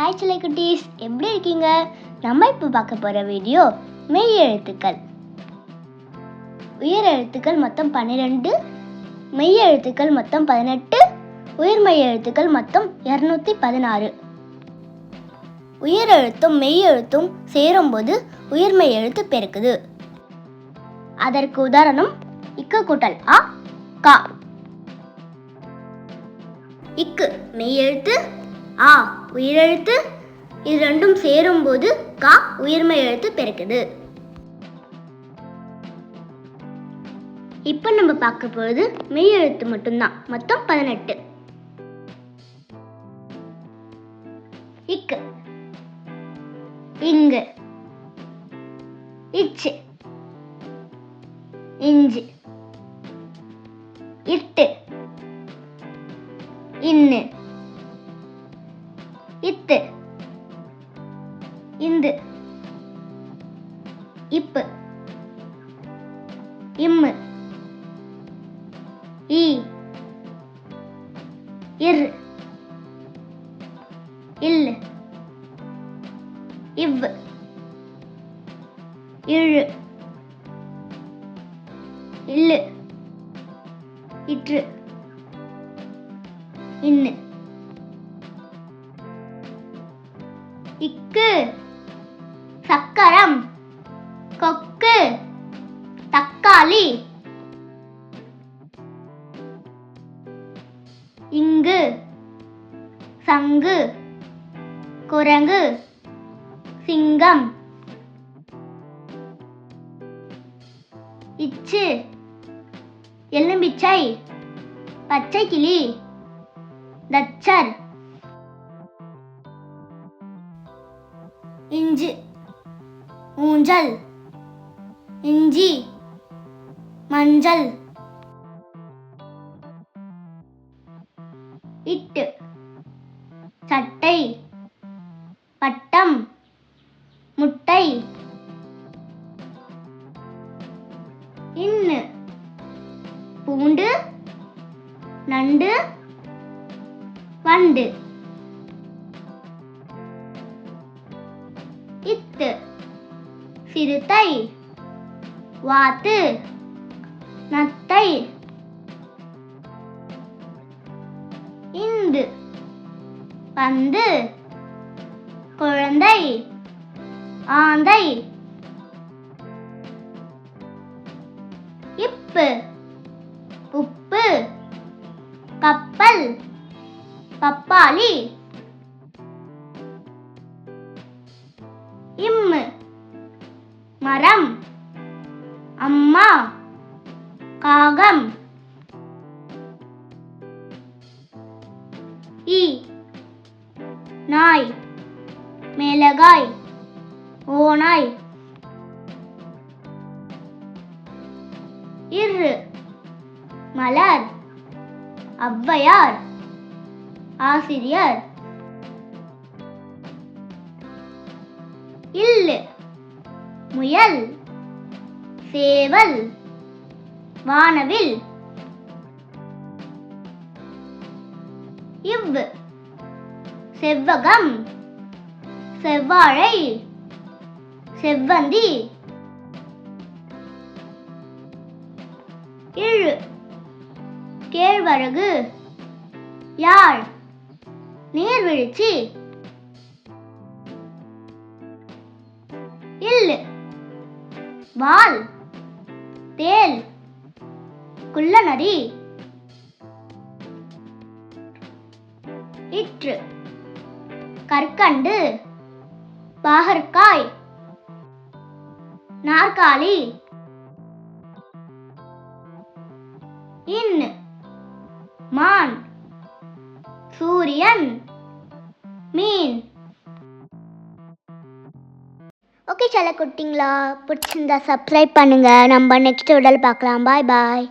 Hi சிலை குட்டீஸ். எப்படி இருக்கீங்க? நம்ம இப்போ பார்க்க போகிற வீடியோ மெய் எழுத்துக்கள். உயர் எழுத்துக்கள் மொத்தம் பன்னிரெண்டு மெய் எழுத்துக்கள் மொத்தம் பதினெட்டு உயிர்மெய் எழுத்துக்கள் மொத்தம் இரநூத்தி பதினாறு. உயர் எழுத்தும் மெய் எழுத்தும் சேரும்போது உயிர்மெய் எழுத்து பெருக்குது. அதற்கு உதாரணம் இக்கு கூட்டல் ஆ கா. இக்கு மெய் எழுத்து ஆ உயிரெழுத்து. இது ரெண்டும் சேரும்போது கா உயிர்மெய் எழுத்து பிறக்குது இப்போ நம்ம பார்க்க போகிறது மெய் எழுத்து மட்டும்தான். மொத்தம் பதினெட்டு. இக்கு. இங்கு. இச்சு. இஞ்சு. இட்டு இன்னு. இத்து. இந்து. இப்பு. இம்மு. ஈ. இர். இல் இவ் இழு. இல்லு. இற்று. இன்னு. கொக்கு. சக்கரம். கொக்கு. தக்காளி. இங்கு. சங்கு. குரங்கு. சிங்கம். இச்சு. எலும்பிச்சை பச்சை கிளி தச்சர். இஞ்சு. ஊஞ்சல். இஞ்சி. மஞ்சள். இட்டு. சட்டை. பட்டம். முட்டை. இன்னு. பூண்டு. நண்டு. வண்டு. சிறுத்தை. வாத்து. நத்தை. இந்து. பந்து. குழந்தை. ஆந்தை. இப்பு. உப்பு. கப்பல். பப்பாளி. இம்மு. மரம் அம்மா காகம். ஈ நாய் மிளகாய் ஓநாய். இரு மலர் ஔவையார் ஆசிரியர். இல்லு. முயல் சேவல் வானவில். இவ் செவ்வகம் செவ்வாழை செவ்வந்தி. இழு கேழ்வரகு. யாழ் நீர்வீழ்ச்சி. இல்லு வால் தேல் குள்ளநரி இற்று கற்கண்டு பாகற்காய் நாற்காலி இன் மான் சூரியன் மீன் ஓகே சில குட்டிங்களா பிடிச்சிருந்தா சப்ஸ்கிரைப் பண்ணுங்கள் நம்ம நெக்ஸ்ட் உடல் பார்க்கலாம். பாய் பாய்